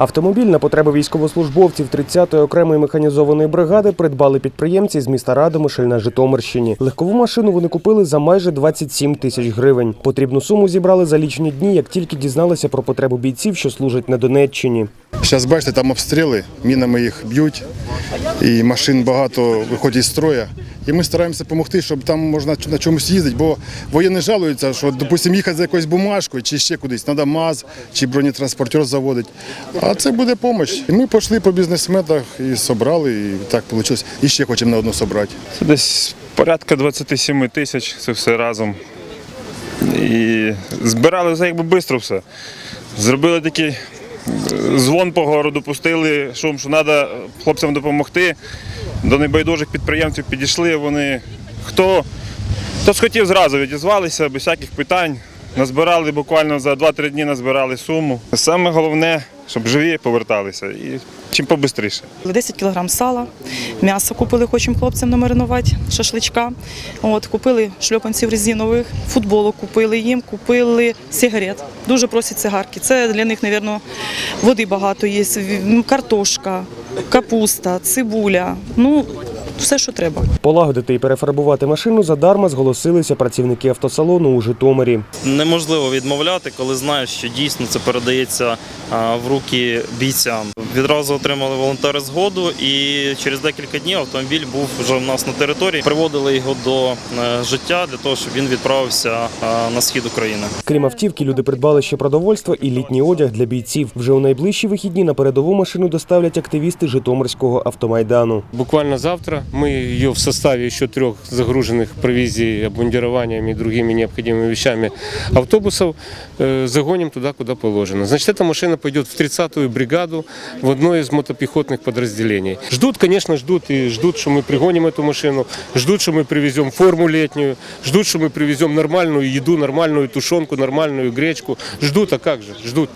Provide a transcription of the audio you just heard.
Автомобіль на потреби військовослужбовців 30-ї окремої механізованої бригади придбали підприємці з міста Радомишль на Житомирщині. Легкову машину вони купили за майже 27 тисяч гривень. Потрібну суму зібрали за лічні дні, як тільки дізналися про потребу бійців, що служать на Донеччині. Зараз бачите, там обстріли, мінами їх б'ють, і машин багато виходять з строя. І ми стараємося допомогти, щоб там можна на чомусь їздити, бо воєнні жалуються, що, допустимо, їхати за якоюсь бумажкою чи ще кудись, треба МАЗ чи бронетранспортер заводити. А це буде допомога. Ми пішли по бізнесметах і зібрали, і так вийшло. І ще хочемо на одну зібрати. Це десь порядка 27 тисяч, це все разом. І збирали все якби швидко все. Зробили такий е, дзвон по городу, пустили шум, що треба хлопцям допомогти. До небайдужих підприємців підійшли. Вони хто, хто схотів зразу відізвалися, без всяких питань. Назбирали буквально за 2-3 дні назбирали суму. Саме головне, щоб живі поверталися і чим побистріше. 10 кг сала, м'ясо купили, хочемо хлопцям намаринувати, шашличка. От, купили шльопанців резинових, футболок купили їм, купили сигарет. Дуже просять цигарки. Це для них, мабуть, води багато є, картошка, капуста, цибуля. Ну, все, що треба. Полагодити і перефарбувати машину задарма зголосилися працівники автосалону у Житомирі. Неможливо відмовляти, коли знаєш, що дійсно це передається в руки бійцям. Відразу отримали волонтери згоду, і через декілька днів автомобіль був вже у нас на території. Приводили його до е, життя для того, щоб він відправився на схід України. Крім автівки, люди придбали ще продовольство і літній одяг для бійців. Вже у найближчі вихідні на передову машину доставлять активісти Житомирського автомайдану. Буквально завтра мы ее в составе еще трех загруженных провизией, обмундированием и другими необходимыми вещами автобусов э, загоним туда, куда положено. Значит, эта машина пойдет в 30-ю бригаду в одно из мотопехотных подразделений. Ждут, конечно, ждут и ждут, что мы пригоним эту машину, ждут, что мы привезем форму летнюю, ждут, что мы привезем нормальную еду, нормальную тушенку, нормальную гречку. Ждут, а как же, ждут.